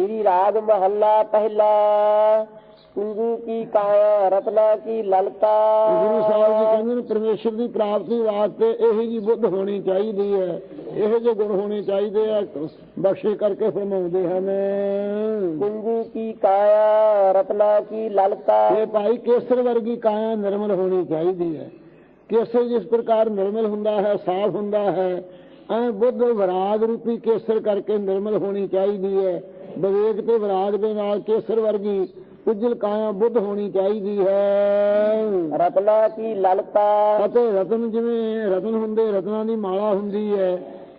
ਸ੍ਰੀ ਰਾਗ ਮਹੱਲਾ ਪਹਿਲਾ ਗੁਰੂ ਕੀ ਕਾਇਆ ਰਤਨਾ ਕੀ ਲਲਤਾ ਗੁਰੂ ਸਾਹਿਬ ਜੀ ਕਹਿੰਦੇ ਨੇ ਪਰਮੇਸ਼ਰ ਦੀ ਪ੍ਰਾਪਤੀ ਵਾਸਤੇ ਇਹੋ ਜੀ ਬੁੱਧ ਹੋਣੀ ਚਾਹੀਦੀ ਹੈ। ਇਹੋ ਜਿਹੇ ਗੁਣ ਹੋਣੇ ਚਾਹੀਦੇ ਆ। ਬਖਸ਼ੇ ਕਰਕੇ ਫਰਮਾਉਂਦੇ ਹਨ। ਗੁਰੂ ਕੀ ਕਾਇਆ ਰਤਨਾ ਕੀ ਲਲਤਾ। ਇਹ ਭਾਈ ਕੇਸਰ ਵਰਗੀ ਕਾਇਆ ਨਿਰਮਲ ਹੋਣੀ ਚਾਹੀਦੀ ਹੈ। ਕੇਸਰ ਜਿਸ ਪ੍ਰਕਾਰ ਨਿਰਮਲ ਹੁੰਦਾ ਹੈ ਸਾਫ਼ ਹੁੰਦਾ ਹੈ ਐ ਬੁੱਧ ਵਿਰਾਗ ਰੂਪੀ ਕੇਸਰ ਕਰਕੇ ਨਿਰਮਲ ਹੋਣੀ ਚਾਹੀਦੀ ਹੈ। ਵਿਵੇਕ ਤੇ ਵਿਰਾਗ ਦੇ ਨਾਲ ਕੇਸਰ ਵਰਗੀ ਉਜਲ ਕਾਇਆ ਬੁੱਧ ਹੋਣੀ ਚਾਹੀਦੀ ਹੈ। ਰਤਨਾ ਕੀ ਲਲਤਾ? ਅਤੇ ਰਤਨ ਜਿਵੇਂ ਰਤਨ ਹੁੰਦੇ ਰਤਨਾਂ ਦੀ ਮਾਲਾ ਹੁੰਦੀ ਹੈ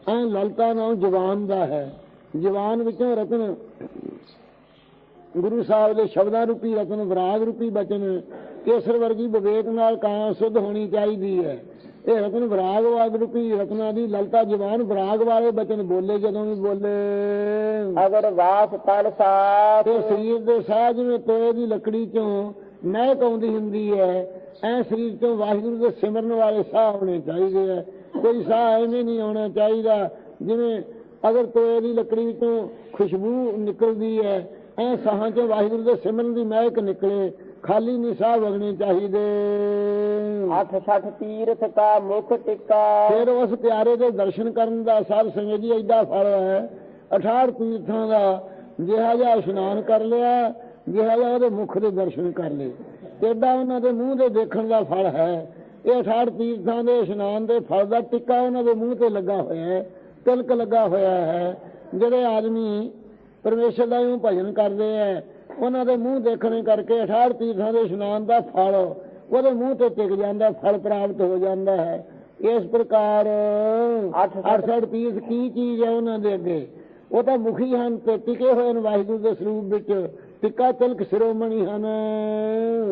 ਐ ਲਲਤਾ ਨਾਲ ਜਵਾਨ ਦਾ ਹੈ। ਜਵਾਨ ਵਿੱਚੋਂ ਰਤਨ ਗੁਰੂ ਸਾਹਿਬ ਦੇ ਸ਼ਬਦਾਂ ਰੂਪੀ ਰਤਨ ਵਿਰਾਗ ਰੂਪੀ ਬਚਨ ਕੇਸਰ ਵਰਗੀ ਵਿਵੇਕ ਨਾਲ ਕਾਇਆ ਸੁਧ ਹੋਣੀ ਚਾਹੀਦੀ ਹੈ। ਇਹ ਰਤਨ ਵਿਰਾਗ ਵਾਗ ਰੂਪੀ ਰਤਨਾ ਦੀ ਲਲਤਾ ਜਵਾਨ ਵਿਰਾਗ ਵਾਲੇ ਬਚਨ ਬੋਲੇ ਜਦੋਂ ਵੀ ਬੋਲੇ। ਅਗਰ ਵਾਸ ਤਨ ਸਾਥ। ਤੇ ਸਰੀਰ ਦੇ ਸਾਹ ਜਿਵੇਂ ਤੋਏ ਦੀ ਲੱਕੜੀ ਚੋਂ ਮਹਿਕ ਆਉਂਦੀ ਹੁੰਦੀ ਹੈ ਐ ਸਰੀਰ ਤੋਂ ਵਾਹਿਗੁਰੂ ਦੇ ਸਿਮਰਨ ਵਾਲੇ ਸਾਹ ਹੋਣੇ ਚਾਹੀਦੇ ਹੈ ਕੋਈ ਸਾਹ ਐਵੇਂ ਨਹੀਂ ਹੋਣਾ ਚਾਹੀਦਾ ਜਿਵੇਂ ਅਗਰ ਤੋਏ ਦੀ ਲੱਕੜੀ ਤੋਂ ਖੁਸ਼ਬੂ ਨਿਕਲਦੀ ਹੈ ਐ ਸਾਹਾਂ ਚੋਂ ਵਾਹਿਗੁਰੂ ਦੇ ਸਿਮਰਨ ਦੀ ਮਹਿਕ ਨਿਕਲੇ। ਖਾਲੀ ਨਿਸ਼ਾ ਵਗਣੇ ਚਾਹੀਦੇ। ਹੱਥ ਸੱਠ ਤੀਰਥ ਕਾ ਮੁਖ ਟਿਕਾ। ਫਿਰ ਉਸ ਪਿਆਰੇ ਦੇ ਦਰਸ਼ਨ ਕਰਨ ਦਾ ਸਾਧ ਸੰਗਤ ਜੀ ਐਡਾ ਫਲ ਹੈ। 68 ਤੀਰਥਾਂ ਦਾ ਜਿਹਾ ਜਿਹਾ ਇਸ਼ਨਾਨ ਕਰ ਲਿਆ ਜਿਹਾ ਉਹਦੇ ਮੁਖ ਦੇ ਦਰਸ਼ਨ ਕਰ ਲਏ। ਐਡਾ ਉਹਨਾਂ ਦੇ ਮੂੰਹ ਦੇ ਦੇਖਣ ਦਾ ਫਲ ਹੈ। ਇਹ 68 ਤੀਰਥਾਂ ਦੇ ਇਸ਼ਨਾਨ ਦੇ ਫਲ ਦਾ ਟਿੱਕਾ ਉਹਨਾਂ ਦੇ ਮੂੰਹ ਤੇ ਲੱਗਾ ਹੋਇਆ ਹੈ ਤਿਲਕ ਲੱਗਾ ਹੋਇਆ ਹੈ। ਜਿਹੜੇ ਆਦਮੀ ਪਰਮੇਸ਼ਰ ਦਾ ਯੂੰ ਭਜਨ ਕਰਦੇ ਆ ਉਹਨਾਂ ਦੇ ਮੂੰਹ ਦੇਖਣੇ ਕਰਕੇ 68 ਤੀਰਥਾਂ ਦੇ ਇਸ਼ਨਾਨ ਦਾ ਫਲ ਉਹਦੇ ਮੂੰਹ ਤੇ ਟਿਕ ਜਾਂਦਾ ਫਲ ਪ੍ਰਾਪਤ ਹੋ ਜਾਂਦਾ ਹੈ। ਇਸ ਪ੍ਰਕਾਰ 68 ਤੀਰਥ ਕੀ ਚੀਜ਼ ਹੈ ਉਹਨਾਂ ਦੇ ਅੱਗੇ? ਉਹ ਤਾਂ ਮੁਖੀ ਹਨ ਤੇ ਟਿਕੇ ਹੋਏ ਨੇ ਵਾਹਿਗੁਰੂ ਦੇ ਸਰੂਪ ਵਿੱਚ। ਟਿੱਕਾ ਤਿਲਕ ਸਿਰੋਮਣੀ ਹਨ।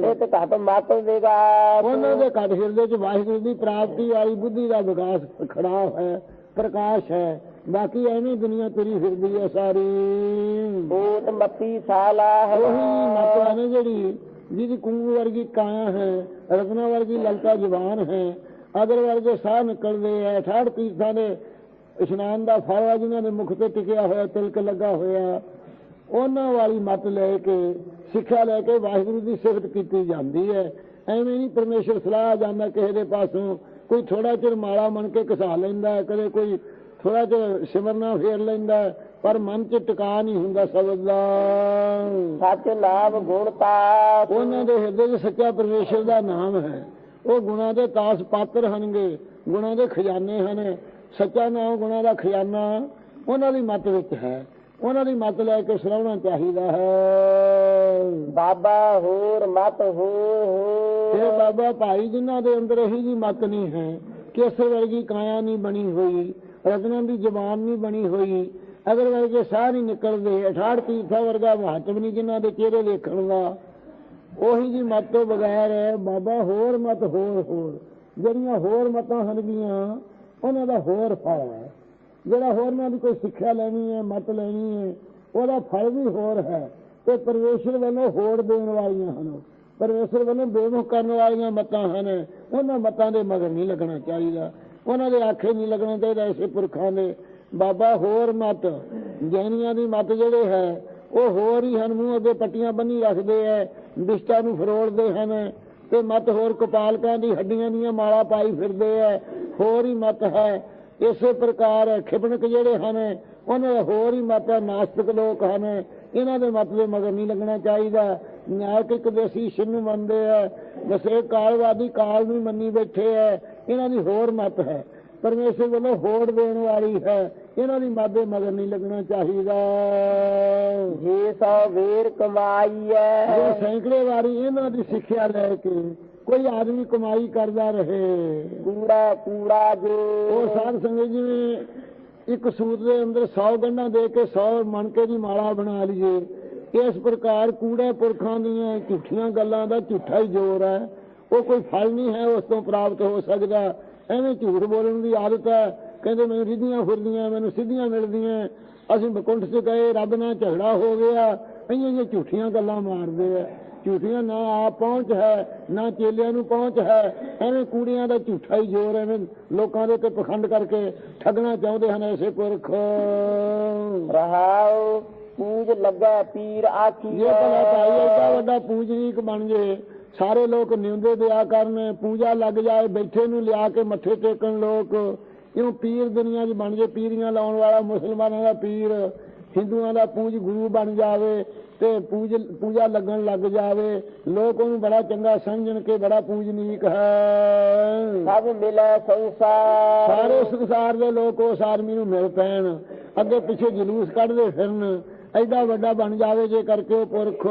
ਇਹ ਘਟ ਮਤ ਦੇਗਾ ਉਹਨਾਂ ਦੇ ਘਟ ਹਿਰਦੇ 'ਚ ਵਾਹਿਗੁਰੂ ਦੀ ਪ੍ਰਾਪਤੀ ਵਾਲੀ ਬੁੱਧੀ ਦਾ ਵਿਕਾਸ ਖੜਾ ਹੈ ਪ੍ਰਕਾਸ਼ ਹੈ। ਬਾਕੀ ਐਵੇਂ ਦੁਨੀਆ ਤੁਰੀ ਫਿਰਦੀ ਹੈ ਸਾਰੀ। ਭੂਤ ਮੱਤੀ ਸਾਲਾ ਹੈ। ਉਹੀ ਮਾਤਰਾ ਨੇ ਜਿਹੜੀ ਜਿਹਦੀ ਕੁੰਗੂ ਵਰਗੀ ਕਾਇਆ ਹੈ ਰਤਨਾ ਵਰਗੀ ਲਲਕਾ ਜਵਾਨ ਹੈ। ਅਦਰ ਵਰਗੇ ਸਾਹ ਨਿਕਲਦੇ ਐ ਠਾੜ ਤੀਰਥਾਂ ਦੇ ਇਸ਼ਨਾਨ ਦਾ ਆ ਜਿਨ੍ਹਾਂ ਦੇ ਮੁਖ ਤੇ ਟਿਕਿਆ ਹੋਇਆ ਤਿਲਕ ਲੱਗਾ ਹੋਇਆ ਉਹਨਾਂ ਵਾਲੀ ਮਤ ਲੈ ਕੇ ਸਿੱਖਿਆ ਲੈ ਕੇ ਵਾਹਿਗੁਰੂ ਦੀ ਸਿਫਤ ਕੀਤੀ ਜਾਂਦੀ ਹੈ। ਐਵੇਂ ਨਹੀਂ ਪਰਮੇਸ਼ਰ ਸਲਾਹ ਜਾਂਦਾ ਕਿਸੇ ਦੇ ਪਾਸੋਂ ਕੋਈ ਥੋੜਾ ਚਿਰ ਮਾਲਾ ਮਨ ਕੇ ਘਸਾ ਲੈਂਦਾ ਕਦੇ ਕੋਈ ਥੋੜਾ ਜਿਹਾ ਸਿਮਰਨਾ ਫੇਰ ਲੈਂਦਾ ਹੈ, ਪਰ ਮਨ 'ਚ ਟਿਕਾ ਨਹੀਂ ਹੁੰਦਾ ਸ਼ਬਦ ਦਾ। ਸੱਚ ਨਾਮ ਗੁਣਤਾ ਉਹਨਾਂ ਦੇ ਹਿਰਦੇ 'ਚ ਸੱਚਾ ਪਰਮੇਸ਼ਰ ਦਾ ਨਾਮ ਹੈ। ਉਹ ਗੁਣਾ ਦੇ ਤਾਸ ਪਾਤਰ ਹਨਗੇ ਗੁਣਾ ਦੇ ਖਜ਼ਾਨੇ ਹਨ। ਸੱਚਾ ਨਾਮ ਗੁਣਾ ਦਾ ਖਜ਼ਾਨਾ ਉਹਨਾਂ ਦੀ ਮਤ ਵਿੱਚ ਹੈ। ਉਹਨਾਂ ਦੀ ਮਤ ਲੈ ਕੇ ਸਰਾਉਣਾ ਚਾਹੀਦਾ ਹੈ। ਬਾਬਾ ਹੋਰ ਮਤ ਹੋਰ ਇਹ ਹੋਰ ਬਾਬਾ ਭਾਈ ਜਿਨ੍ਹਾਂ ਦੇ ਅੰਦਰ ਇਹੀ ਜੀ ਮਤ ਨਹੀਂ ਹੈ ਕੇਸਰ ਵਰਗੀ ਕਾਇਆ ਨਹੀਂ ਬਣੀ ਹੋਈ। ਰਤਨਾਂ ਦੀ ਜ਼ਬਾਨ ਨਹੀਂ ਬਣੀ ਹੋਈ। ਅਗਰ ਵਰਗੇ ਸਾਹ ਨਹੀਂ ਨਿਕਲਦੇ ਅਠਾੜ ਤੀਰਥਾ ਵਰਗਾ ਮਹੱਤਵ ਨਹੀਂ ਜਿਨ੍ਹਾਂ ਦੇ ਚਿਹਰੇ ਦੇਖਣ ਦਾ। ਉਹੀ ਜੀ ਮਤ ਤੋਂ ਬਗੈਰ ਬਾਬਾ ਹੋਰ ਮਤ, ਹੋਰ ਹੋਰ। ਜਿਹੜੀਆਂ ਹੋਰ ਮਤਾਂ ਹਨਗੀਆਂ, ਉਹਨਾਂ ਦਾ ਹੋਰ ਫਲ ਹੈ। ਜਿਹੜਾ ਹੋਰ ਨਾਲ ਦੀ ਕੋਈ ਸਿੱਖਿਆ ਲੈਣੀ ਹੈ, ਮਤ ਲੈਣੀ ਹੈ, ਉਹਦਾ ਫਲ ਵੀ ਹੋਰ ਹੈ। ਤੇ ਪਰਮੇਸ਼ਰ ਵੱਲੋਂ ਹੋਰ ਦੇਣ ਵਾਲੀਆਂ ਹਨ। ਪਰਮੇਸ਼ਰ ਵੱਲੋਂ ਬੇਮੁਖ ਕਰਨ ਵਾਲੀਆਂ ਮਤਾਂ ਹਨ। ਉਹਨਾਂ ਮਤਾਂ ਦੇ ਮਗਰ ਨਹੀਂ ਲੱਗਣਾ ਚਾਹੀਦਾ। ਉਹਨਾਂ ਦੇ ਆਖੇ ਨਹੀਂ ਲੱਗਣਾ ਚਾਹੀਦਾ, ਐਸੇ ਪੁਰਖਾਂ ਦੇ। ਬਾਬਾ, ਹੋਰ ਮਤ। ਜੈਨੀਆਂ ਦੀ ਮਤ ਜਿਹੜੇ ਹੈ, ਉਹ ਹੋਰ ਹੀ ਹਨ, ਮੂੰਹ ਅੱਗੇ ਪੱਟੀਆਂ ਬੰਨੀ ਰੱਖਦੇ ਐ ਬਿਸ਼ਟਾ ਨੂੰ ਫਰੋੜਦੇ ਹਨ ਤੇ ਮਤ ਹੋਰ ਕਪਾਲਕਾਂ ਦੀ ਹੱਡੀਆਂ ਦੀਆਂ ਮਾਲਾ ਪਾਈ ਫਿਰਦੇ ਐ। ਹੋਰ ਹੀ ਮਤ ਹੈ। ਇਸੇ ਪ੍ਰਕਾਰ ਖਿਬਣਕ ਜਿਹੜੇ ਹਨ, ਉਹਨਾਂ ਦਾ ਹੋਰ ਹੀ ਮਤ ਹੈ ਨਾਸਤਿਕ ਲੋਕ ਹਨ। ਇਹਨਾਂ ਦੇ ਮਤ ਦੇ ਮਗਰ ਨਹੀਂ ਲੱਗਣਾ ਚਾਹੀਦਾ। ਨਿਆਇਕ ਦੇਸੀ ਸ਼ਿਵ ਨੂੰ ਮੰਨਦੇ ਐ। ਵਸੇ ਕਾਲਵਾਦੀ ਕਾਲ ਨੂੰ ਮੰਨੀ ਬੈਠੇ ਐ। ਇਹਨਾਂ ਦੀ ਹੋਰ ਮਤ ਹੈ। ਪਰਮੇਸ਼ਰ ਵੱਲੋਂ ਹੋੜ ਦੇਣ ਵਾਲੀ ਹੈ। ਇਹਨਾਂ ਦੀ ਮਤ ਦੇ ਮਗਰ ਨਹੀਂ ਲੱਗਣਾ ਚਾਹੀਦਾ। ਜੇ ਸੋ ਵੀਰ ਕਮਾਈ ਜੋ ਹੈ ਸੈਂਕੜੇ ਵਾਰੀ ਇਹਨਾਂ ਦੀ ਸਿੱਖਿਆ ਲੈ ਕੇ ਕੋਈ ਆਦਮੀ ਕਮਾਈ ਕਰਦਾ ਰਹੇ। ਕੂੜਾ ਕੂੜਾ ਜੋ। ਉਹ ਸਾਧ ਸੰਗਤ ਜਿਵੇਂ ਇੱਕ ਸੂਤ ਦੇ ਅੰਦਰ 100 ਗੰਢਾਂ ਦੇ ਕੇ 100 ਮਣਕੇ ਦੀ ਮਾਲਾ ਬਣਾ ਲਈਏ। ਇਸ ਪ੍ਰਕਾਰ ਕੂੜੇ ਪੁਰਖਾਂ ਦੀਆਂ ਝੂਠੀਆਂ ਗੱਲਾਂ ਦਾ ਝੂਠਾ ਹੀ ਜ਼ੋਰ ਹੈ। ਉਹ ਕੋਈ ਫਲ ਨਹੀਂ ਹੈ ਉਸ ਤੋਂ ਪ੍ਰਾਪਤ ਹੋ ਸਕਦਾ। ਐਵੇਂ ਝੂਠ ਬੋਲਣ ਦੀ ਆਦਤ ਹੈ। ਕਹਿੰਦੇ ਮੈਨੂੰ ਰਿੱਧੀਆਂ ਫੁਰਦੀਆਂ ਮੈਨੂੰ ਸਿੱਧੀਆਂ ਮਿਲਦੀਆਂ। ਅਸੀਂ ਬਕੁੰਠ 'ਚ ਗਏ ਰੱਬ ਨਾਲ ਝਗੜਾ ਹੋ ਗਿਆ। ਇੰਨੀਆਂ ਜਿਹੀਆਂ ਝੂਠੀਆਂ ਗੱਲਾਂ ਮਾਰਦੇ ਆ। ਝੂਠੀਆਂ ਨਾ ਆਪ ਪਹੁੰਚ ਹੈ ਨਾ ਚੇਲਿਆਂ ਨੂੰ ਪਹੁੰਚ ਹੈ। ਐਵੇਂ ਕੂੜੀਆਂ ਦਾ ਝੂਠਾ ਹੀ ਜ਼ੋਰ ਐਵੇਂ ਲੋਕਾਂ ਦੇ ਤੇ ਪਖੰਡ ਕਰਕੇ ਠੱਗਣਾ ਚਾਹੁੰਦੇ ਹਨ ਐਸੇ ਪੁਰਖ। ਰਹਾਉ ਪੂਜ ਲੱਗਾ ਪੀਰ ਆਖੀ ਜੇ ਭਲਾ ਭਾਈ ਐਡਾ ਵੱਡਾ ਪੂਜਨੀਕ ਬਣ ਜੇ ਸਾਰੇ ਲੋਕ ਨਿਉਂਦੇ ਦਿਆ ਕਰਨ ਪੂਜਾ ਲੱਗ ਜਾਏ ਬੈਠੇ ਨੂੰ ਲਿਆ ਕੇ ਮੱਥੇ ਟੇਕਣ ਲੋਕ। ਇਉਂ ਪੀਰ ਦੁਨੀਆ 'ਚ ਬਣ ਜੇ ਪੀਰੀਆਂ ਲਾਉਣ ਵਾਲਾ ਮੁਸਲਮਾਨਾਂ ਦਾ ਪੀਰ ਹਿੰਦੂਆਂ ਦਾ ਪੂਜ ਗੁਰੂ ਬਣ ਜਾਵੇ ਤੇ ਪੂਜ ਪੂਜਾ ਲੱਗਣ ਲੱਗ ਜਾਵੇ। ਲੋਕ ਉਹਨੂੰ ਬੜਾ ਚੰਗਾ ਸਮਝਣ ਕੇ ਬੜਾ ਪੂਜਨੀਕ ਹੈ। ਸਭ ਮਿਲੇ ਸੰਸਾਰ। ਸਾਰੇ ਸੰਸਾਰ ਦੇ ਲੋਕ ਉਸ ਆਦਮੀ ਨੂੰ ਮਿਲ ਪੈਣ। ਅੱਗੇ ਪਿੱਛੇ ਜਲੂਸ ਕੱਢਦੇ ਫਿਰਨ। ਐਡਾ ਵੱਡਾ ਬਣ ਜਾਵੇ ਜੇ ਕਰਕੇ ਉਹ ਪੁਰਖ।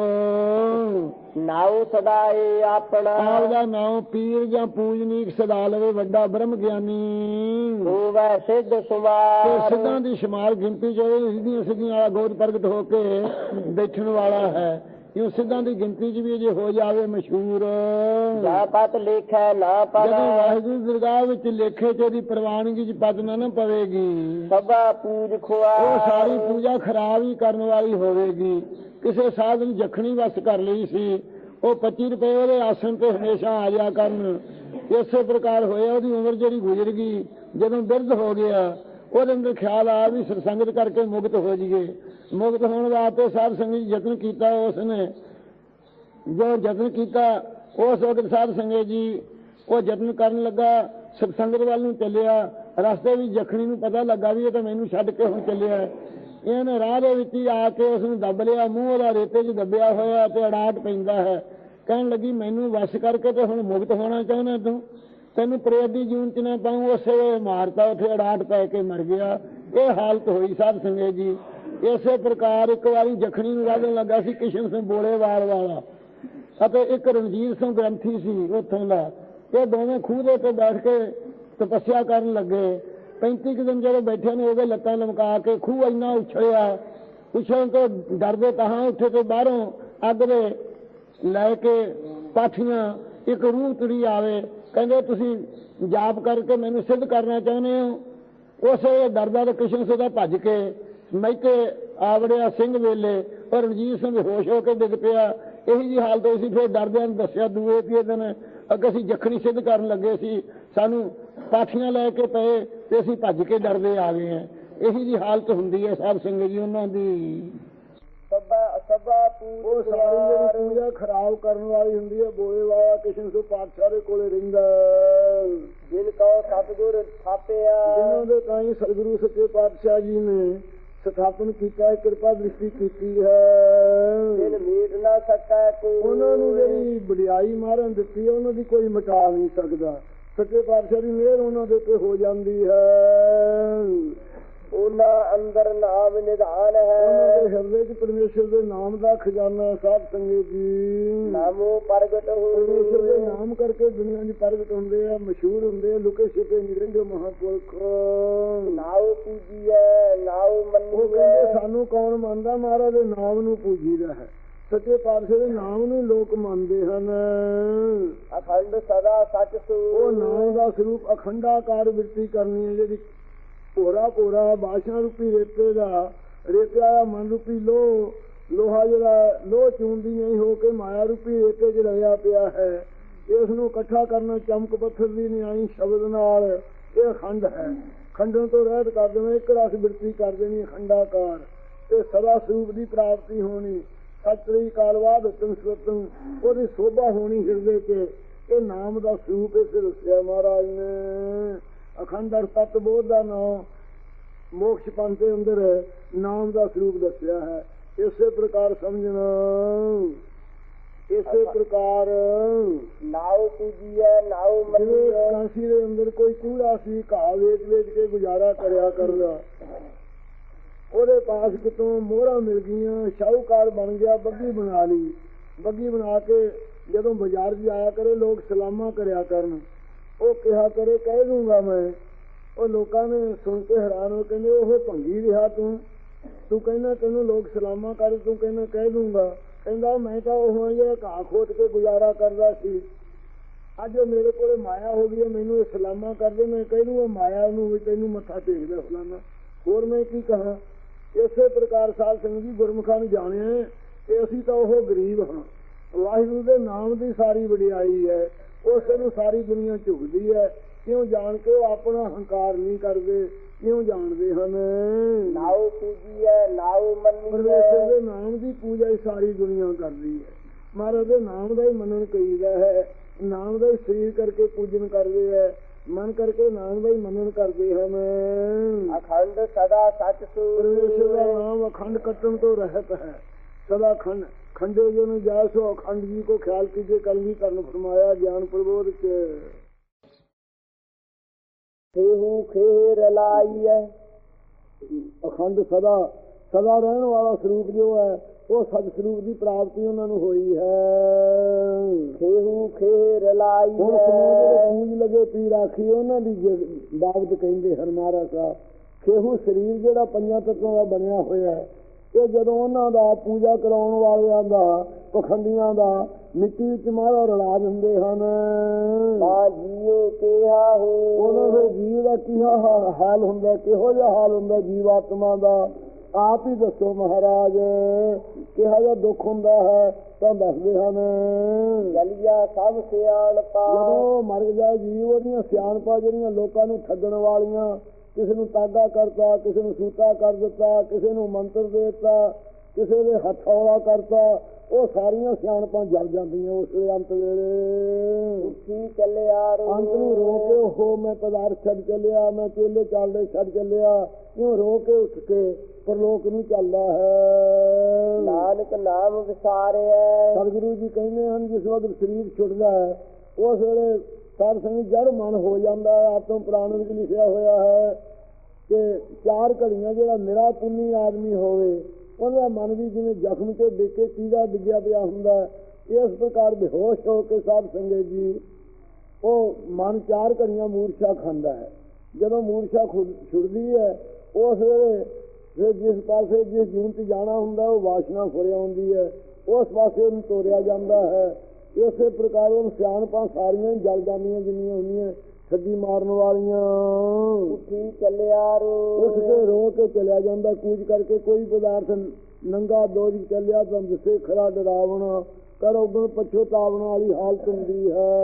ਨਾਉ ਸਦਾਏ ਆਪਣਾ। ਆਪ ਦਾ ਨਾਮ ਪੀਰ ਜਾਂ ਪੂਜਨੀਕ ਸਦਾ ਲਵੇ ਵੱਡਾ ਬ੍ਰਹਮ ਗਿਆਨੀ। ਹੋਵੇ ਸਿੱਧ ਤੇ ਸੁਮਾਰ ਸਿੱਧਾਂ ਦੀ ਸ਼ਮਾਲ ਗਿਣਤੀ ਹੋਵੇ ਸਿੱਧੀਆਂ ਸਿੱਧੀਆਂ ਵਾਲਾ ਗੋਦ ਪ੍ਰਗਟ ਹੋ ਕੇ ਬੈਠਣ ਵਾਲਾ ਹੈ। ਇਹ ਸਿੱਧਾਂ ਦੀ ਗਿਣਤੀ ਚ ਵੀ ਜੇ ਹੋ ਜਾਵੇ ਮਸ਼ਹੂਰ। ਜਾ ਪਤ ਲਿਖੈ ਨਾ ਜਦੋਂ ਪੜੈ ਵਾਹਿਗੁਰੂ ਦਰਗਾਹ ਵਿੱਚ ਲੇਖੇ ਚ ਉਹਦੀ ਪ੍ਰਵਾਨਗੀ ਚ ਪਦ ਨਾ ਨਾ ਪਵੇਗੀ। ਸਭਾ ਪੂਜ ਖੁਆ। ਉਹ ਸਾਰੀ ਪੂਜਾ ਖਰਾਬ ਹੀ ਕਰਨ ਵਾਲੀ ਹੋਵੇਗੀ। ਕਿਸੇ ਸਾਧ ਨੂੰ ਜਖਣੀ ਵਸ ਕਰ ਲਈ ਸੀ ਉਹ 25 ਰੁਪਏ ਉਹਦੇ ਆਸਣ ਤੇ ਹਮੇਸ਼ਾ ਆ ਜਾ ਕਰਨ। ਇਸੇ ਪ੍ਰਕਾਰ ਹੋਇਆ ਉਹਦੀ ਉਮਰ ਜਿਹੜੀ ਗੁਜ਼ਰ ਗਈ ਜਦੋਂ ਬਿਰਧ ਹੋ ਗਿਆ ਉਹਦੇ ਅੰਦਰ ਖਿਆਲ ਆ ਵੀ ਸਤਸੰਗਤ ਕਰਕੇ ਮੁਕਤ ਹੋ ਜਾਈਏ। ਮੁਕਤ ਹੋਣ ਵਾਸਤੇ ਸਾਧ ਸੰਗਤ ਜੀ ਯਤਨ ਕੀਤਾ ਉਸਨੇ ਜੋ ਯਤਨ ਕੀਤਾ, ਉਸ ਵਕਤ ਸਾਧ ਸੰਗਤ ਜੀ ਉਹ ਯਤਨ ਕਰਨ ਲੱਗਾ ਸਤਸੰਗਤ ਵੱਲ ਨੂੰ ਚੱਲਿਆ। ਰਸਤੇ ਵਿੱਚ ਜਖਣੀ ਨੂੰ ਪਤਾ ਲੱਗਾ ਵੀ ਇਹ ਤਾਂ ਮੈਨੂੰ ਛੱਡ ਕੇ ਹੁਣ ਚੱਲਿਆ ਹੈ। ਇਹਨੇ ਰਾਹ ਦੇ ਵਿੱਚ ਹੀ ਆ ਕੇ ਉਸ ਨੂੰ ਦੱਬ ਲਿਆ। ਮੂੰਹ ਉਹਦਾ ਰੇਤੇ 'ਚ ਦੱਬਿਆ ਹੋਇਆ ਤੇ ਅੜਾਟ ਪੈਂਦਾ ਹੈ। ਕਹਿਣ ਲੱਗੀ, ਮੈਨੂੰ ਵਸ ਕਰਕੇ ਤੇ ਹੁਣ ਮੁਕਤ ਹੋਣਾ ਚਾਹੁੰਦਾ ਤੂੰ? ਤੈਨੂੰ ਪ੍ਰੇਤ ਦੀ ਜੂਨ ਚ ਨਾ ਪਾਉਂ, ਉਸੇ ਵੇਲੇ ਮਾਰਤਾ, ਉੱਥੇ ਅੜਾਟ ਪੈ ਕੇ ਮਰ ਗਿਆ। ਇਹ ਹਾਲਤ ਹੋਈ ਸਾਧ ਸੰਗਤ ਜੀ। ਇਸੇ ਪ੍ਰਕਾਰ ਇੱਕ ਵਾਰੀ ਜਖਣੀ ਨੂੰ ਰਾਧਣ ਲੱਗਾ ਸੀ, ਕਿਸ਼ਨ ਸਿੰਘ ਬੋਲੇਵਾਲ ਵਾਲਾ। ਅਤੇ ਇੱਕ ਰਣਜੀਤ ਸਿੰਘ ਗ੍ਰੰਥੀ ਸੀ ਉੱਥੋਂ ਦਾ। ਇਹ ਦੋਵੇਂ ਖੂਹ ਦੇ ਉੱਤੇ ਬੈਠ ਕੇ ਤਪੱਸਿਆ ਕਰਨ ਲੱਗੇ। 35 ਕੁ ਦਿਨ ਜਦੋਂ ਬੈਠੇ ਨੇ ਉਹਦੇ ਲੱਤਾਂ ਲਮਕਾ ਕੇ ਖੂਹ ਇੰਨਾ ਉਛਲਿਆ, ਉਛਲਣ ਤੋਂ ਡਰਦੇ ਕਹਾਂ ਉੱਥੇ ਤੋਂ ਬਾਹਰੋਂ ਅੱਗ ਦੇ ਲੈ ਕੇ ਪਾਠੀਆਂ ਇੱਕ ਰੂਹ ਤੁਰੀ ਆਵੇ। ਕਹਿੰਦੇ ਤੁਸੀਂ ਜਾਪ ਕਰਕੇ ਮੈਨੂੰ ਸਿੱਧ ਕਰਨਾ ਚਾਹੁੰਦੇ ਹੋ? ਉਸੇ ਡਰਦਾ ਤੇ ਕ੍ਰਿਸ਼ਨ ਸਦਾ ਭੱਜ ਕੇ ਮੈਕੇ ਆਵੜਿਆ ਸਿੰਘ ਵੇਲੇ ਪਰ ਰਣਜੀਤ ਸਿੰਘ ਹੋਸ਼ ਹੋ ਕੇ ਡਿੱਗ ਪਿਆ। ਇਹੀ ਜੀ ਹਾਲਤ ਹੋਈ ਸੀ, ਫਿਰ ਡਰਦਿਆਂ ਨੂੰ ਦੱਸਿਆ ਦੂਏ ਤੀਏ ਦਿਨ ਅੱਗੇ ਅਸੀਂ ਜਖਣੀ ਸਿੱਧ ਕਰਨ ਲੱਗੇ ਸੀ। ਸਾਨੂੰ ਪਾਠੀਆਂ ਲੈ ਕੇ ਪਏ ਤੇ ਅਸੀਂ ਭੱਜ ਕੇ ਡਰਦੇ ਆ ਗਏ ਆ ਇਹੀ ਜੀ ਹਾਲਤ ਹੁੰਦੀ ਹੈ ਸਾਹਿਬ ਸਿੰਘ ਜੀ, ਉਹਨਾਂ ਦੀ। ਸਭਾ ਸਭਾ ਸਾਰੀ ਪੂਜਾ ਖਰਾਬ ਕਰਨ ਵਾਲੀ ਹੁੰਦੀ ਹੈ ਬੋਲੇ ਵਾਲਾ ਕਿਸ਼ਨ ਸੋ ਪਾਤਸ਼ਾਹ ਦੇ ਕੋਲੇ ਰਹਿੰਦਾ ਜਿਨ ਕੋ ਸਤਿਗੁਰ ਥਾਪਿਆ। ਜਿਨ੍ਹਾਂ ਦੇ ਤਾਈ ਸਤਿਗੁਰੂ ਸੱਚੇ ਪਾਤਸ਼ਾਹ ਜੀ ਨੇ ਸਥਾਪਨ ਕੀਤਾ ਹੈ ਕਿਰਪਾ ਦ੍ਰਿਸ਼ਟੀ ਕੀਤੀ ਦਿਲ ਹੈ ਮੀਟ ਨਾ ਸਕੈ ਕੋ। ਉਹਨਾਂ ਨੂੰ ਜਿਹੜੀ ਵਡਿਆਈ ਮਾਰਨ ਦਿੱਤੀ ਹੈ ਉਹਨਾਂ ਦੀ ਕੋਈ ਮਿਟਾ ਨਹੀਂ ਸਕਦਾ। ਸੱਚੇ ਪਾਤਸ਼ਾਹ ਦੀ ਮਿਹਰ ਉਹਨਾਂ ਦੇ ਉੱਤੇ ਹੋ ਜਾਂਦੀ ਹੈ। ਉਹਨਾਂ ਅੰਦਰ ਨਾਮ ਨਿਧਾਨ ਉਹਨਾਂ ਹੈ ਦੇ ਹਿਰਦੇ 'ਚ ਪਰਮੇਸ਼ਰ ਦੇ ਨਾਮ ਦਾ ਖਜ਼ਾਨਾ ਸਾਧ ਸੰਗਤ ਜੀ। ਨਾਮੋ ਪ੍ਰਗਟ ਪਰਮੇਸ਼ਰ ਦੇ ਹੋਏ ਨਾਮ ਕਰਕੇ ਦੁਨੀਆ 'ਚ ਪ੍ਰਗਟ ਹੁੰਦੇ ਆ ਮਸ਼ਹੂਰ ਹੁੰਦੇ ਆ ਲੁਕੇ ਛਿਪੇ ਨਿਰੰਗੇ ਮਹਾਪੁਰਖ। ਨਾਉ ਪੂਜੀਐ ਨਾਉ ਮੰਨੀਐ। ਸਾਨੂੰ ਕੌਣ ਮੰਨਦਾ? ਮਹਾਰਾਜ ਦੇ ਨਾਮ ਨੂੰ ਪੂਜੀਦਾ ਹੈ। ਸੱਚੇ ਪਾਤਸ਼ਾਹ ਦੇ ਨਾਮ ਨੂੰ ਲੋਕ ਮੰਨਦੇ ਹਨ। ਅਖੰਡ ਸਦਾ ਸਚ ਸੂ। ਉਹ ਨਾਮ ਦਾ ਸਰੂਪ ਅਖੰਡਾਕਾਰ ਬਿਰਤੀ ਕਰਨੀ ਹੈ ਜਿਹੜੀ ਭੋਰਾ ਭੋਰਾ ਬਾਸ਼ਾ ਰੂਪੀ ਰੇਤੇ ਦਾ ਰੇਤੇ ਆਇਆ ਮਨ ਰੂਪੀ ਲੋਹ, ਲੋਹਾ ਜਿਹੜਾ ਲੋਹ ਚੂੰਦੀ ਨਹੀਂ ਹੋ ਕੇ ਮਾਇਆ ਰੂਪੀ ਰੇਤੇ 'ਚ ਰਹਿਆ ਪਿਆ ਹੈ। ਇਸ ਨੂੰ ਇਕੱਠਾ ਕਰਨਾ ਚਮਕ ਪੱਥਰ ਦੀ ਨਿਆਈ ਸ਼ਬਦ ਨਾਲ ਇਹ ਖੰਡ ਹੈ। ਖੰਡਨ ਤੋਂ ਰਹਿਤ ਕਰ ਦੇਣਾ, ਇੱਕ ਰਸ ਬਿਰਤੀ ਕਰ ਦੇਣੀ ਖੰਡਾਕਾਰ। ਤੇ ਸਦਾ ਸਰੂਪ ਦੀ ਪ੍ਰਾਪਤੀ ਹੋਣੀ। ਸਤਰੀ ਕਾਲਵਾਦ ਉਤਮ ਸੁਤਮ ਉਹਦੀ ਸੋਭਾ ਹੋਣੀ ਹਿਰਦੇ 'ਚ ਇਹ ਨਾਮ ਦਾ ਸਰੂਪ ਇਸ ਦੱਸਿਆ ਮਹਾਰਾਜ ਨੇ। ਅਖੰਡ ਅਰ ਤਤ ਬੋਧ ਦਾ ਨਾਮ ਮੋਕਸ਼ ਪੰਥ ਦੇ ਅੰਦਰ ਨਾਮ ਦਾ ਸਰੂਪ ਦੱਸਿਆ ਹੈ। ਇਸੇ ਪ੍ਰਕਾਰ ਸਮਝਣਾ। ਇਸੇ ਪ੍ਰਕਾਰ। ਨਾਉ ਪੂਜੀਐ ਨਾਉ ਮੰਨੀਐ। ਕਾਂਸੀ ਦੇ ਅੰਦਰ ਕੋਈ ਕੂੜਾ ਸੀ ਘਾਹ ਵੇਚ ਵੇਚ ਕੇ ਗੁਜ਼ਾਰਾ ਕਰਿਆ ਕਰਦਾ। ਉਹਦੇ ਪਾਸ ਕਿਤੋਂ ਮੋਹਰਾਂ ਮਿਲ ਗਈਆਂ ਸ਼ਾਹੂਕਾਰ ਬਣ ਗਿਆ ਬੱਗੀ ਬਣਾ ਲਈ। ਬੱਗੀ ਬਣਾ ਕੇ ਜਦੋਂ ਬਾਜ਼ਾਰ 'ਚ ਆਇਆ ਕਰੇ ਲੋਕ ਸਲਾਮਾਂ ਕਰਿਆ ਕਰਨ। ਉਹ ਕਿਹਾ ਕਰੇ ਕਹਿ ਦੂੰਗਾ ਮੈਂ। ਉਹ ਲੋਕਾਂ ਨੇ ਸੁਣ ਕੇ ਹੈਰਾਨ ਹੋ ਕਹਿੰਦੇ ਉਹ ਭੰਗੀ ਰਿਹਾ ਤੂੰ। ਤੂੰ ਕਹਿੰਦਾ ਤੈਨੂੰ ਲੋਕ ਸਲਾਮਾਂ ਕਰ ਤੂੰ ਕਹਿੰਦਾ ਕਹਿ ਦੂੰਗਾ। ਕਹਿੰਦਾ ਮੈਂ ਤਾਂ ਉਹ ਜਿਹੜਾ ਘਾਹ ਖੋਟ ਕੇ ਗੁਜ਼ਾਰਾ ਕਰਦਾ ਸੀ। ਅੱਜ ਉਹ ਮੇਰੇ ਕੋਲੇ ਮਾਇਆ ਹੋ ਗਈ ਹੈ, ਮੈਨੂੰ ਇਹ ਸਲਾਮਾਂ ਕਰਦੇ ਮੈਂ ਕਹਿ ਦੂੰਗਾ ਮਾਇਆ ਨੂੰ ਵੀ ਤੈਨੂੰ ਮੱਥਾ ਟੇਕਦਾ ਫਲਾਣਾ ਹੋਰ ਮੈਂ ਕੀ ਕਹਾਂ? ਇਸੇ ਪ੍ਰਕਾਰ ਸਾਧ ਸੰਗਤ ਜੀ ਗੁਰਮੁਖਾਂ ਨੂੰ ਜਾਣਿਆ ਤੇ ਅਸੀਂ ਤਾਂ ਉਹ ਗਰੀਬ ਹਾਂ। ਵਾਹਿਗੁਰੂ ਦੇ ਨਾਮ ਦੀ ਸਾਰੀ ਵਡਿਆਈ ਹੈ। ਉਸ ਨੂੰ ਸਾਰੀ ਦੁਨੀਆ ਝੁਕਦੀ ਹੈ। ਕਿਉਂ ਜਾਣ ਕੇ ਆਪਣਾ ਹੰਕਾਰ ਨਹੀਂ ਕਰਦੇ? ਕਿਉਂ ਜਾਣਦੇ ਹਨ? ਨਾਉ ਪੂਜੀਐ ਨਾਉ ਪਰਮੇਸ਼ਰ ਮੰਨੀਐ ਦੇ ਨਾਮ ਦੀ ਪੂਜਾ ਹੀ ਸਾਰੀ ਦੁਨੀਆ ਕਰਦੀ ਹੈ। ਮਹਾਰਾਜ ਦੇ ਨਾਮ ਦਾ ਹੀ ਮੰਨਣ ਕਹੀਦਾ ਹੈ। ਨਾਮ ਦਾ ਹੀ ਸਰੀਰ ਕਰਕੇ ਪੂਜਨ ਕਰਦੇ ਹੈ। ਮਨ ਕਰਕੇ ਨਾਮ ਦਾ ਹੀ ਮੰਨਣ ਕਰਦੇ ਹਨ। ਅਖੰਡ ਸਦਾ ਸਚ ਪਰਮੇਸ਼ਰ ਦਾ ਸੂਰ ਨਾਮ ਅਖੰਡ ਕੱਟਣ ਤੋਂ ਰਹਿਤ ਹੈ। ਸਦਾ ਖੰਡ ਖੰਡੇ ਜੋ ਨੂੰ ਜਾ ਸੋ ਅਖੰਡ ਜੀ ਕੋ ਖਿਆਲ ਕੀਜੇ ਕਲਗੀ ਕਰਨ ਫਰਮਾਇਆ ਗਿਆਨ ਪ੍ਰਬੋਧ ਚ। ਖੇਹੂ ਖੇਰ ਲਾਈਐ। ਅਖੰਡ ਸਦਾ ਸਦਾ ਰਹਿਣ ਵਾਲਾ ਸਰੂਪ ਜੋ ਹੈ ਉਹ ਸਤ ਸਰੂਪ ਦੀ ਪ੍ਰਾਪਤੀ ਉਹਨਾਂ ਨੂੰ ਹੋਈ ਹੈ। ਖੇਹੂ ਖੇਰ ਹੁਣ ਲਗੇ ਪੀ ਰਾਖੀ ਉਹਨਾਂ ਦੀ ਬਾਬਤ ਕਹਿੰਦੇ ਹਨ ਮਹਾਰਾਜ ਸਾਹਿਬ ਖੇਹੂ ਸਰੀਰ ਜਿਹੜਾ ਪੰਜਾਂ ਤੱਤਾਂ ਦਾ ਬਣਿਆ ਹੋਇਆ ਹੈ ਇਹ ਜਦੋਂ ਉਹਨਾਂ ਦਾ ਪੂਜਾ ਕਰਾਉਣ ਵਾਲਿਆਂ ਦਾ ਪਖੰਡੀਆਂ ਦਾ ਮਿੱਟੀ ਵਿੱਚ ਮਾਰਾ ਰਲਾ ਦਿੰਦੇ ਹਨ। ਮਾ ਜੀਉ ਕਿਹਾ ਉਹਨਾਂ ਹੋ ਦੇ ਜੀਵ ਦਾ ਕੀ ਹਾਲ ਹੁੰਦਾ ਕਿਹੋ ਜਿਹਾ ਹਾਲ ਹੁੰਦਾ ਜੀਵਾਤਮਾ ਦਾ? ਆਪ ਹੀ ਦੱਸੋ ਮਹਾਰਾਜ ਕਿਹੋ ਜਿਹਾ ਦੁੱਖ ਹੁੰਦਾ ਹੈ ਤਾਂ ਦੱਸਦੇ ਹਨ। ਗਲਿਆ ਸਭ ਸਿਆਣਪਾ ਜਦੋਂ ਮਰ ਜਾਏ ਜੀਵ ਉਹਦੀਆਂ ਸਿਆਣਪਾਂ ਜਿਹੜੀਆਂ ਲੋਕਾਂ ਨੂੰ ਠੱਗਣ ਵਾਲੀਆਂ ਕਿਸੇ ਨੂੰ ਤਾਗਾ ਕਰਤਾ ਕਿਸੇ ਨੂੰ ਸੂਤਾ ਕਰ ਦਿੱਤਾ ਕਿਸੇ ਨੂੰ ਮੰਤਰ ਦੇ ਦਿੱਤਾ ਕਿਸੇ ਦੇ ਹੱਥੌਲਾ ਕਰਤਾ ਉਹ ਸਾਰੀਆਂ ਸਿਆਣਪਾਂ ਜਲ ਜਾਂਦੀਆਂ ਉਸ ਦੇ ਅੰਤ ਵੇਲੇ। ਉੱਠੀ ਚੱਲਿਆ ਰੋ ਅੰਤ ਨੂੰ ਰੋ ਕੇ ਹੋ ਮੈਂ ਪਦਾਰਥ ਛੱਡ ਚੱਲਿਆ ਮੈਂ ਚੇਲੇ ਚਾਲਦੇ ਛੱਡ ਚੱਲਿਆ ਇਉਂ ਰੋ ਕੇ ਉੱਠ ਕੇ ਪਰਲੋਕ ਨੂੰ ਚੱਲਦਾ ਹੈ। ਨਾਨਕ ਨਾਮ ਵਿਸਾਰਿਐ ਸਤਿਗੁਰੂ ਜੀ ਕਹਿੰਦੇ ਹਨ ਜਿਸ ਵਕਤ ਸਰੀਰ ਛੁੱਟਦਾ ਹੈ ਉਸ ਵੇਲੇ ਸਾਧ ਸੰਗਤ ਜੜ ਮਨ ਹੋ ਜਾਂਦਾ ਹੈ ਆਤਮ ਪ੍ਰਾਣ ਵਿੱਚ ਲਿਖਿਆ ਹੋਇਆ ਹੈ। ਕਿ ਚਾਰ ਘੜੀਆਂ ਜਿਹੜਾ ਮੇਰਾ ਪੁੰਨੀ ਆਦਮੀ ਹੋਵੇ, ਉਹਦਾ ਮਨ ਵੀ ਜਿਵੇਂ ਜ਼ਖਮ ਤੋਂ ਡਿੱਗੇ ਕੀੜਾ ਡਿੱਗਿਆ ਪਿਆ ਹੁੰਦਾ, ਇਸ ਪ੍ਰਕਾਰ ਬੇਹੋਸ਼ ਹੋ ਕੇ ਸਾਧ ਸੰਗਤ ਜੀ, ਉਹ ਮਨ ਚਾਰ ਘੜੀਆਂ ਮੂਰਛਾ ਖਾਂਦਾ ਹੈ। ਜਦੋਂ ਮੂਰਛਾ ਖੁ- ਛੁੱਟਦੀ ਹੈ ਉਸ ਵੇਲੇ ਫਿਰ ਜਿਸ ਪਾਸੇ ਜਿਸ ਜੂਨ ਤੇ ਜਾਣਾ ਹੁੰਦਾ, ਉਹ ਵਾਸ਼ਨਾ ਫੁਰਿਆ ਹੁੰਦੀ ਹੈ, ਉਸ ਪਾਸੇ ਉਹਨੂੰ ਤੋਰਿਆ ਜਾਂਦਾ ਹੈ। ਇਸੇ ਪ੍ਰਕਾਰ ਉਹ ਸਿਆਣਪਾਂ ਸਾਰੀਆਂ ਹੀ ਜਲ ਜਾਂਦੀਆਂ ਜਿੰਨੀਆਂ ਹੁੰਦੀਆਂ ਠੱਗੀ ਮਾਰਨ ਵਾਲੀਆਂ। ਉੱਠੀ ਚੱਲਿਆ ਰੋ। ਉੱਠ ਕੇ ਰੋ ਕੇ ਚਲਿਆ ਜਾਂਦਾ। ਕੂਚ ਕਰਕੇ ਕੋਈ ਪਦਾਰਥ ਨੰਗਾ ਦੋਜ ਚੱਲਿਆ ਤਾਂ ਦਿਸੇ ਖੜਾ ਡਰਾਵਣਾ। ਕਰ ਉਗਣ ਪਛੋਤਾਵਣ ਵਾਲੀ ਹਾਲਤ ਹੁੰਦੀ ਹੈ।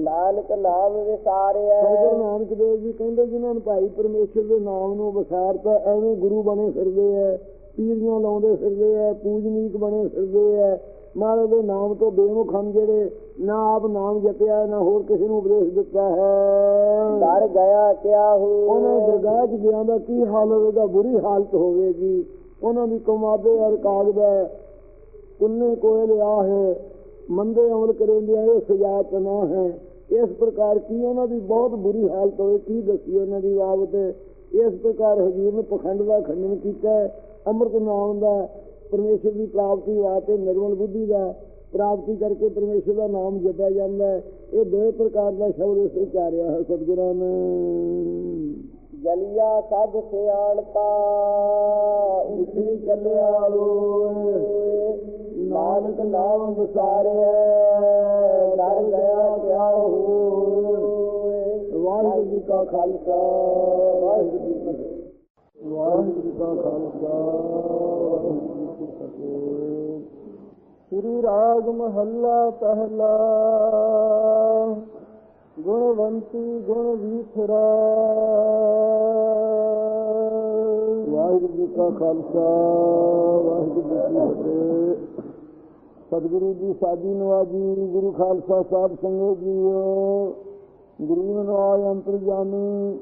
ਨਾਨਕ ਨਾਮ ਸਤਿਗੁਰੂ ਵਿਸਾਰਿਐ ਨਾਨਕ ਦੇਵ ਜੀ ਕਹਿੰਦੇ ਜਿਨ੍ਹਾਂ ਨੂੰ ਭਾਈ ਪਰਮੇਸ਼ਰ ਦੇ ਨਾਮ ਨੂੰ ਵਿਸਾਰਤਾ ਐਵੇਂ ਗੁਰੂ ਬਣੇ ਫਿਰਦੇ ਐ। ਪੀਰੀਆਂ ਲਾਉਂਦੇ ਫਿਰਦੇ ਐ ਪੂਜਨੀਕ ਬਣੇ ਫਿਰਦੇ ਐ। ਮਹਾਰਾਜ ਦੇ ਨਾਮ ਤੋਂ ਬੇਮੁਖ ਹਨ ਜਿਹੜੇ ਨਾ ਆਪ ਨਾਮ ਜਪਿਆ ਨਾ ਹੋਰ ਕਿਸੇ ਨੂੰ ਉਪਦੇਸ਼ ਦਿੱਤਾ ਹੈ। ਡਰ ਗਿਆ ਕਿਆ ਹੋ? ਉਹਨਾਂ ਦਰਗਾਹ 'ਚ ਗਿਆ ਦਾ ਕੀ ਹਾਲ ਹੋਵੇਗਾ ਬੁਰੀ ਹਾਲਤ ਹੋਵੇਗੀ? ਉਹਨਾਂ ਦੀ ਕਮਾਦੇ ਅਰ ਕਾਗਦ ਪੁੰਨੇ ਕੋਇਲ ਆ ਹੈ ਮੰਦੇ ਅਮਲ ਕਰੇਂਦਿਆ ਇਹ ਸਜ਼ਾ ਤਨਾ ਹੈ। ਇਸ ਪ੍ਰਕਾਰ ਕੀ ਉਹਨਾਂ ਦੀ ਬਹੁਤ ਬੁਰੀ ਹਾਲਤ ਹੋਵੇ ਕੀ ਦੱਸੀ ਉਹਨਾਂ ਦੀ ਬਾਬਤ? ਇਸ ਪ੍ਰਕਾਰ ਹਜੂਰ ਨੇ ਪਖੰਡ ਦਾ ਖੰਡਨ ਕੀਤਾ। ਅੰਮ੍ਰਿਤ ਨਾਮ ਦਾ ਪਰਮੇਸ਼ਰ ਦੀ ਪ੍ਰਾਪਤੀ ਵਾਸਤੇ ਨਿਰਮਲ ਬੁੱਧੀ ਦਾ ਪ੍ਰਾਪਤੀ ਕਰਕੇ ਪਰਮੇਸ਼ਰ ਦਾ ਨਾਮ ਜਪਿਆ ਜਾਂਦਾ ਹੈ। ਇਹ ਦੋਏ ਪ੍ਰਕਾਰ ਦਾ ਸ਼ਬਦ ਇਸ ਵਿੱਚ ਆ ਰਿਹਾ ਹੈ ਸਤਿਗੁਰਾਂ ਨੇ। ਜਲਿਆ ਸਭ ਸਿਆਣਪਾ ਉੱਠੀ ਚੱਲਿਆ ਰੋਏ ਨਾਨਕ ਨਾਮ ਵਿਸਾਰਿਆ ਡਰ ਗਿਆ ਕਿਆ ਹੋ ਵਾਹਿਗੁਰੂ ਜੀ ਕਾ ਖਾਲਸਾ ਵਾਹਿਗੁਰੂ ਜੀ ਕੀ ਫਤਿਹ। ਵਾਹਿਗੁਰੂ ਜੀ ਕਾ ਖਾਲਸਾ ਵਾਹਿਗੁਰੂ ਜੀ ਕੀ ਫਤਿਹ ਸ੍ਰੀ ਰਾਗ ਮਹੱਲਾ ਪਹਿਲਾ, ਗੁਣਵੰਤੀ ਗੁਣ ਵੀਖਰਾ। ਵਾਹਿਗੁਰੂ ਜੀ ਕਾ ਖਾਲਸਾ, ਵਾਹਿਗੁਰੂ ਜੀ ਕੀ ਫਤਿਹ। ਸਤਿਗੁਰੂ ਜੀ ਸਾਜੀ ਨਵਾਜੀ, ਗੁਰੂ ਖਾਲਸਾ ਸਾਹਿਬ ਸੰਗਤ ਜੀਓ। ਗੁਰੂ ਨਵਾਜ ਅੰਤਰਜਾਮੀ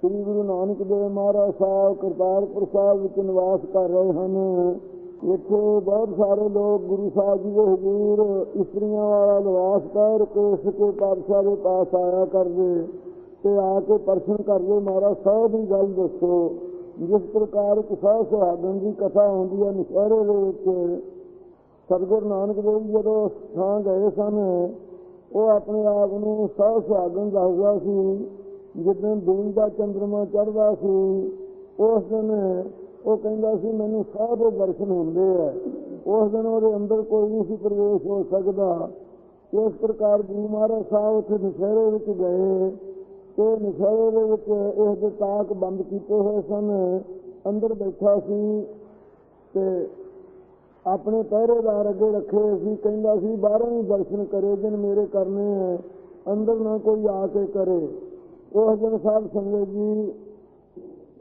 ਸ੍ਰੀ ਗੁਰੂ ਨਾਨਕ ਦੇਵ ਮਹਾਰਾਜ ਸਾਹਿਬ ਕਰਤਾਰਪੁਰ ਸਾਹਿਬ ਵਿੱਚ ਨਿਵਾਸ ਕਰ ਰਹੇ ਹਨ। ਇੱਥੇ ਬਹੁਤ ਸਾਰੇ ਲੋਕ ਗੁਰੂ ਸਾਹਿਬ ਜੀ ਦੇ ਹਜ਼ੂਰ, ਇਸਤਰੀਆਂ ਵਾਲਾ ਨਿਵਾਸ ਕਰ ਕੇ ਸਕੇ ਪਾਤਸ਼ਾਹ ਦੇ ਪਾਸ ਆਇਆ ਕਰਦੇ ਤੇ ਆ ਕੇ ਪਰਸ਼ਨ ਕਰਦੇ। ਮਹਾਰਾਜ ਸਾਹਿਬ ਦੀ ਗੱਲ ਦੱਸੋ, ਜਿਸ ਪ੍ਰਕਾਰ ਕਿ ਸੁਹਾਗਣ ਦੀ ਕਥਾ ਹੁੰਦੀ ਹੈ ਨਸ਼ਹਿਰੇ ਦੇ ਵਿੱਚ ਸਤਿਗੁਰੂ ਨਾਨਕ ਦੇਵ ਜੀ ਜਦੋਂ ਥਾਂ ਗਏ ਸਨ, ਉਹ ਆਪਣੇ ਆਪ ਨੂੰ ਸਾਹ ਸੁਹਾਗਣ ਦੱਸਦਾ ਸੀ। ਜਿੱਦਣ ਦੂਜ ਦਾ ਚੰਦਰਮਾ ਚੜ੍ਹਦਾ ਸੀ, ਉਸ ਦਿਨ ਉਹ ਕਹਿੰਦਾ ਸੀ, ਮੈਨੂੰ ਸਭ ਦਰਸ਼ਨ ਹੁੰਦੇ ਆ। ਉਸ ਦਿਨ ਉਹਦੇ ਅੰਦਰ ਕੋਈ ਨਹੀਂ ਸੀ ਪ੍ਰਵੇਸ਼ ਹੋ ਸਕਦਾ। ਇਸ ਪ੍ਰਕਾਰ ਗੁਰੂ ਮਹਾਰਾਜ ਸਾਹਿਬ ਉੱਥੇ ਨਸ਼ਹਿਰੇ ਵਿੱਚ ਗਏ ਤੇ ਨਸ਼ਹਿਰੇ ਦੇ ਵਿੱਚ ਇਸ ਦੇ ਤਾਕ ਬੰਦ ਕੀਤੇ ਹੋਏ ਸਨ। ਅੰਦਰ ਬੈਠਾ ਸੀ ਤੇ ਆਪਣੇ ਪਹਿਰੇਦਾਰ ਅੱਗੇ ਰੱਖੇ ਸੀ। ਕਹਿੰਦਾ ਸੀ, ਬਾਹਰੋਂ ਹੀ ਦਰਸ਼ਨ ਕਰੇ, ਜਿਨ ਮੇਰੇ ਕਰਨੇ ਹੈ ਅੰਦਰ ਨਾ ਕੋਈ ਆ ਕੇ ਕਰੇ। ਉਸ ਦਿਨ ਸਾਹਿਬ ਸੰਗਤ ਜੀ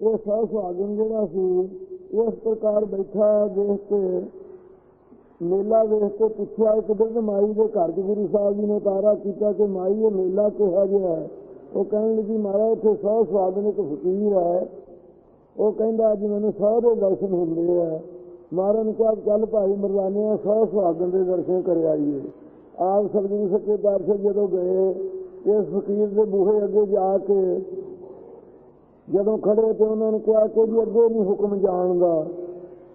ਇਹ ਸਹਿ ਸੁਹਾਗਣ ਜਿਹੜਾ ਸੀ ਇਸ ਪ੍ਰਕਾਰ ਬੈਠਾ ਦੇਖ ਕੇ, ਮੇਲਾ ਵੇਖ ਕੇ ਪੁੱਛਿਆ, ਇੱਕ ਦਿਨ ਮਾਈ ਦੇ ਘਰ 'ਚ ਗੁਰੂ ਸਾਹਿਬ ਜੀ ਨੇ ਤਾਰਾ ਕੀਤਾ ਕਿ ਮਾਈ ਇਹ ਮੇਲਾ ਕਿਹਾ ਜਿਹਾ ਹੈ? ਉਹ ਕਹਿਣ ਲੱਗੀ, ਮਹਾਰਾਜ, ਇੱਥੇ ਸਹਿ ਸੁਹਾਗਣ ਇੱਕ ਫਕੀਰ ਹੈ। ਉਹ ਕਹਿੰਦਾ, ਅੱਜ ਮੈਨੂੰ ਸਾਰੇ ਦਰਸ਼ਨ ਹੁੰਦੇ ਆ। ਮਹਾਰਾਜ ਨੇ ਕਿਹਾ, ਚੱਲ ਭਾਈ ਮਰਦਾਨਿਆ ਸਹਿ ਸੁਹਾਗਣ ਦੇ ਦਰਸ਼ਨ ਕਰ ਆਈਏ। ਆਪ ਸਤਿਗੁਰੂ ਸੱਚੇ ਪਾਤਸ਼ਾਹ ਜਦੋਂ ਗਏ, ਇਸ ਫਕੀਰ ਦੇ ਬੂਹੇ ਅੱਗੇ ਜਾ ਕੇ ਜਦੋਂ ਖੜੇ ਤੇ ਉਹਨਾਂ ਨੇ ਕਿਹਾ ਕਿ ਜੀ ਅੱਗੇ ਨਹੀਂ ਹੁਕਮ ਜਾਣਦਾ,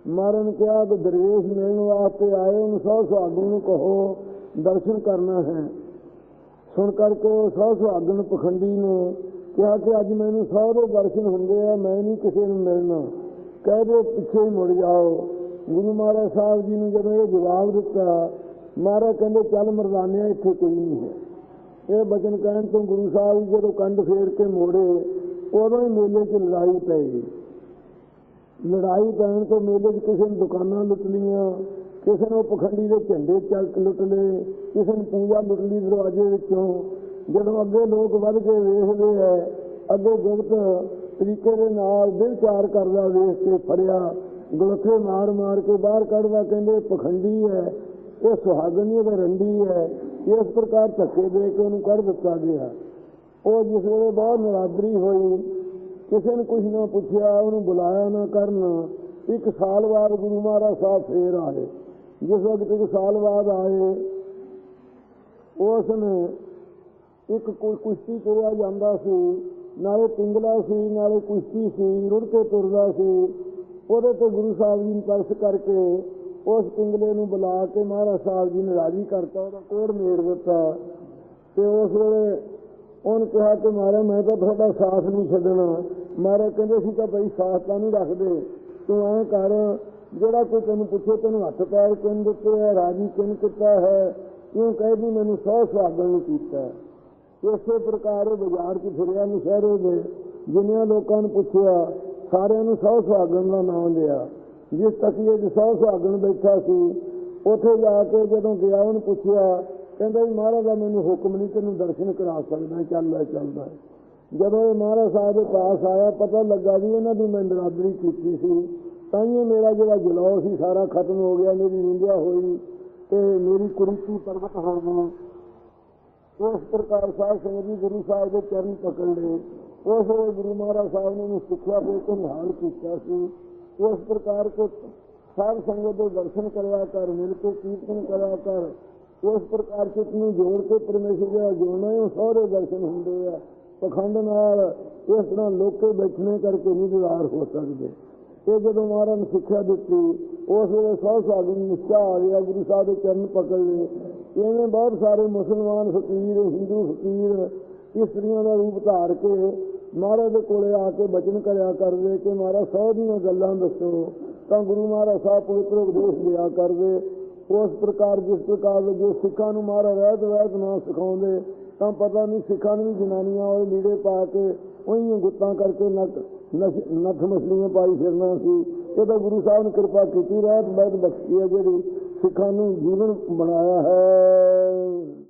ਮਾਰਨ ਕਿਹਾ ਕਿ ਦਰਵੇਸ਼ ਮਿਲਣ ਵਾਸਤੇ ਆਏ ਉਹਨੂੰ ਸੌ ਸੁਹਾਗਣ ਨੂੰ ਕਹੋ, ਦਰਸ਼ਨ ਕਰਨਾ ਹੈ। ਸੁਣ ਕਰਕੇ ਉਹ ਸੌ ਸੁਹਾਗਣ ਪਖੰਡੀ ਨੇ ਕਿਹਾ ਕਿ ਅੱਜ ਮੈਨੂੰ ਸਹੁਰੇ ਦਰਸ਼ਨ ਹੁੰਦੇ ਆ, ਮੈਂ ਨਹੀਂ ਕਿਸੇ ਨੂੰ ਮਿਲਣਾ। ਕਹਿ ਦੇ ਪਿੱਛੇ ਹੀ ਮੁੜ ਜਾਓ। ਗੁਰੂ ਮਹਾਰਾਜ ਸਾਹਿਬ ਜੀ ਨੂੰ ਜਦੋਂ ਇਹ ਜਵਾਬ ਦਿੱਤਾ, ਮਹਾਰਾਜ ਕਹਿੰਦੇ, ਚੱਲ ਮਰਦਾਨਿਆ, ਇੱਥੇ ਕੋਈ ਨਹੀਂ ਹੈ। ਇਹ ਬਚਨ ਕਹਿਣ ਤੋਂ ਗੁਰੂ ਸਾਹਿਬ ਜੀ ਜਦੋਂ ਕੰਡ ਫੇਰ ਕੇ ਮੋੜੇ ਉਦੋਂ ਹੀ ਮੇਲੇ 'ਚ ਲੜਾਈ ਪੈ ਗਈ। ਲੜਾਈ ਪੈਣ ਤੋਂ ਮੇਲੇ 'ਚ ਕਿਸੇ ਨੇ ਦੁਕਾਨਾਂ ਲੁੱਟ ਲੀਆਂ ਕਿਸੇ ਨੇ ਪਖੰਡੀ ਦੇ ਝੰਡੇ ਚੱਕ ਲੁੱਟ ਲਏ ਕਿਸੇ ਨੇ ਪੂਜਾ ਲੁੱਟ ਲਈ ਦਰਵਾਜ਼ੇ ਵਿੱਚੋਂ। ਜਦੋਂ ਅੱਗੇ ਲੋਕ ਵੱਧ ਕੇ ਵੇਖਦੇ ਐ, ਅੱਗੇ ਗੁਪਤ ਤਰੀਕੇ ਦੇ ਨਾਲ ਵਿਚਾਰ ਕਰਦਾ ਵੇਖ ਕੇ ਫੜਿਆ। ਗਲਫੇ ਮਾਰ ਮਾਰ ਕੇ ਬਾਹਰ ਕੱਢਦਾ, ਕਹਿੰਦੇ ਪਖੰਡੀ ਹੈ ਇਹ ਸੁਹਾਗਨੀ ਦਾ ਰੰਡੀ ਹੈ ਇਸ ਪ੍ਰਕਾਰ ਧੱਕੇ ਦੇ ਕੇ ਉਹਨੂੰ ਕੱਢ ਦਿੱਤਾ ਗਿਆ। ਉਹ ਜਿਸ ਵੇਲੇ ਬਹੁਤ ਨਰਾਦਰੀ ਹੋਈ, ਕਿਸੇ ਨੇ ਕੁਝ ਨਾ ਪੁੱਛਿਆ, ਉਹਨੂੰ ਬੁਲਾਇਆ ਨਾ ਕਰਨ, ਇੱਕ ਸਾਲ ਬਾਅਦ ਗੁਰੂ ਮਹਾਰਾਜ ਸਾਹਿਬ ਫੇਰ ਆਏ। ਜਿਸ ਵਕਤ ਇੱਕ ਸਾਲ ਬਾਅਦ ਆਏ, ਉਸ ਨੇ ਇੱਕ ਕੋਈ ਕੁਸ਼ਤੀ ਤੁਰਿਆ ਜਾਂਦਾ ਸੀ, ਨਾਲੇ ਪਿੰਗਲਾ ਸੀ, ਨਾਲੇ ਕੁਸ਼ਤੀ ਸੀ, ਰੁੜ ਕੇ ਤੁਰਦਾ ਸੀ। ਉਹਦੇ ਤੇ ਗੁਰੂ ਸਾਹਿਬ ਜੀ ਨੇ ਤਰਸ ਕਰਕੇ ਉਸ ਪਿੰਗਲੇ ਨੂੰ ਬੁਲਾ ਕੇ ਮਹਾਰਾਜ ਸਾਹਿਬ ਜੀ ਨੇ ਰਾਜੀ ਕਰਤਾ, ਉਹਦਾ ਕੋੜ ਮੇੜ ਦਿੱਤਾ। ਤੇ ਉਸ ਵੇਲੇ ਉਹਨੇ ਕਿਹਾ ਕਿ ਮਹਾਰਾਜ ਮੈਂ ਤਾਂ ਤੁਹਾਡਾ ਸਾਥ ਨਹੀਂ ਛੱਡਣਾ। ਮਹਾਰਾਜ ਕਹਿੰਦੇ ਸੀ ਤਾਂ ਭਾਈ ਸਾਥ ਤਾਂ ਨਹੀਂ ਰੱਖਦੇ। ਤੂੰ ਐਂ ਕਰ, ਜਿਹੜਾ ਕੋਈ ਤੈਨੂੰ ਪੁੱਛੇ, ਤੈਨੂੰ ਹੱਥ ਪੈਰ ਕਿਨ ਦਿੱਤੇ ਹੈ ਰਾਜੀ ਕਿਨ ਕੀਤਾ ਹੈ? ਕਿਉਂ ਕਹਿਦੀ ਮੈਨੂੰ ਸੌ ਸੁਹਾਗਣ ਨੂੰ ਕੀਤਾ। ਇਸੇ ਪ੍ਰਕਾਰ ਉਹ ਬਾਜ਼ਾਰ 'ਚ ਫਿਰਿਆ ਨਸ਼ਹਿਰੇ ਦੇ। ਜਿੰਨਿਆਂ ਲੋਕਾਂ ਨੂੰ ਪੁੱਛਿਆ, ਸਾਰਿਆਂ ਨੂੰ ਸੌ ਸੁਹਾਗਣ ਦਾ ਨਾਮ ਲਿਆ। ਜਿਸ ਤਕੀਏ 'ਚ ਸੌ ਸੁਹਾਗਣ ਬੈਠਾ ਸੀ, ਉੱਥੇ ਜਾ ਕੇ ਜਦੋਂ ਗਿਆ, ਉਹਨੂੰ ਪੁੱਛਿਆ ਕਹਿੰਦਾ ਜੀ ਮਹਾਰਾਜ ਦਾ ਮੈਨੂੰ ਹੁਕਮ ਨਹੀਂ ਤੈਨੂੰ ਦਰਸ਼ਨ ਕਰਾ ਸਕਦਾ, ਚੱਲ ਚੱਲਦਾ ਜਦੋਂ ਇਹ ਮਹਾਰਾਜ ਸਾਹਿਬ ਦੇ ਪਾਸ ਆਇਆ, ਪਤਾ ਲੱਗਾ ਵੀ ਇਹਨਾਂ ਦੀ ਮੈਂ ਨਰਾਦਰੀ ਕੀਤੀ ਸੀ। ਤਾਂ ਹੀ ਮੇਰਾ ਜਿਹੜਾ ਜਲਾਉ ਸੀ, ਸਾਰਾ ਖਤਮ ਹੋ ਗਿਆ, ਮੇਰੀ ਨਿੰਦਿਆ ਹੋਈ ਤੇ ਮੇਰੀ ਕੁਰੰਤੀ ਪਰਬਤ ਹੋ ਗਈ। ਉਸ ਪ੍ਰਕਾਰ ਸਾਹਿਬ ਸਿੰਘ ਜੀ ਗੁਰੂ ਸਾਹਿਬ ਦੇ ਚਰਨ ਪਕੜ ਲਏ। ਉਸ ਵੇਲੇ ਗੁਰੂ ਮਹਾਰਾਜ ਸਾਹਿਬ ਨੇ ਉਹਨੂੰ ਸਿੱਖਿਆ ਦੇ ਕੇ ਨਿਹਾਲ ਕੀਤਾ ਸੀ। ਉਸ ਪ੍ਰਕਾਰ ਕੋ ਸਾਧ ਸੰਗਤ ਦੇ ਦਰਸ਼ਨ ਕਰਿਆ ਕਰ, ਮਿਲ ਕੇ ਕੀਰਤਨ ਕਰਿਆ ਕਰ ਉਸ ਪ੍ਰਕਾਰ ਚਿਤ ਨੂੰ ਜੋੜ ਕੇ ਪਰਮੇਸ਼ਰ ਦਾ ਜੋੜਨਾ ਹੈ ਸਾਰੇ ਦਰਸ਼ਨ ਹੁੰਦੇ ਆ। ਪਖੰਡ ਨਾਲ ਇਸ ਤਰ੍ਹਾਂ ਲੋਕੇ ਬੈਠਣੇ ਕਰਕੇ ਨਹੀਂ ਦੀਦਾਰ ਹੋ ਸਕਦੇ। ਇਹ ਜਦੋਂ ਮਹਾਰਾਜ ਨੇ ਸਿੱਖਿਆ ਦਿੱਤੀ, ਉਸ ਵੇਲੇ ਸੌ ਸਾਲ ਨਿਸ਼ਚਾ ਆ ਗਿਆ, ਗੁਰੂ ਸਾਹਿਬ ਦੇ ਚਰਨ ਪਕੜ ਲਏ। ਇਵੇਂ ਬਹੁਤ ਸਾਰੇ ਮੁਸਲਮਾਨ ਫਕੀਰ, ਹਿੰਦੂ ਫਕੀਰ, ਇਸਤਰੀਆਂ ਦਾ ਰੂਪ ਧਾਰ ਕੇ ਮਹਾਰਾਜ ਦੇ ਕੋਲੇ ਆ ਕੇ ਬਚਨ ਕਰਿਆ ਕਰਦੇ ਕਿ ਮਹਾਰਾਜ ਸਭ ਦੀਆਂ ਗੱਲਾਂ ਦੱਸੋ। ਤਾਂ ਗੁਰੂ ਮਹਾਰਾਜ ਸਾਹਿਬ ਪਵਿੱਤਰ ਉਪਦੇਸ਼ ਦਿਆ ਕਰਦੇ ਉਸ ਪ੍ਰਕਾਰ ਜਿਸ ਪ੍ਰਕਾਰ ਜੋ ਸਿੱਖਾਂ ਨੂੰ ਮਾਰਾ ਰਹਿਤ ਰਹਿਤ ਨਾ ਸਿਖਾਉਂਦੇ, ਤਾਂ ਪਤਾ ਨਹੀਂ ਸਿੱਖਾਂ ਨੂੰ ਵੀ ਜਨਾਨੀਆਂ ਉਹ ਲੀੜੇ ਪਾ ਕੇ ਉਹੀ ਗੁੱਤਾਂ ਕਰਕੇ ਨੱਕ ਨੱਥ ਮਛਲੀਆਂ ਪਾਈ ਫਿਰਨਾ ਸੀ। ਇਹ ਤਾਂ ਗੁਰੂ ਸਾਹਿਬ ਨੇ ਕਿਰਪਾ ਕੀਤੀ ਰਹਿਤ ਬਹੁਤ ਬਖਸ਼ੀ ਹੈ ਜਿਹੜੀ ਸਿੱਖਾਂ ਨੂੰ ਜੀਵਨ ਬਣਾਇਆ ਹੈ।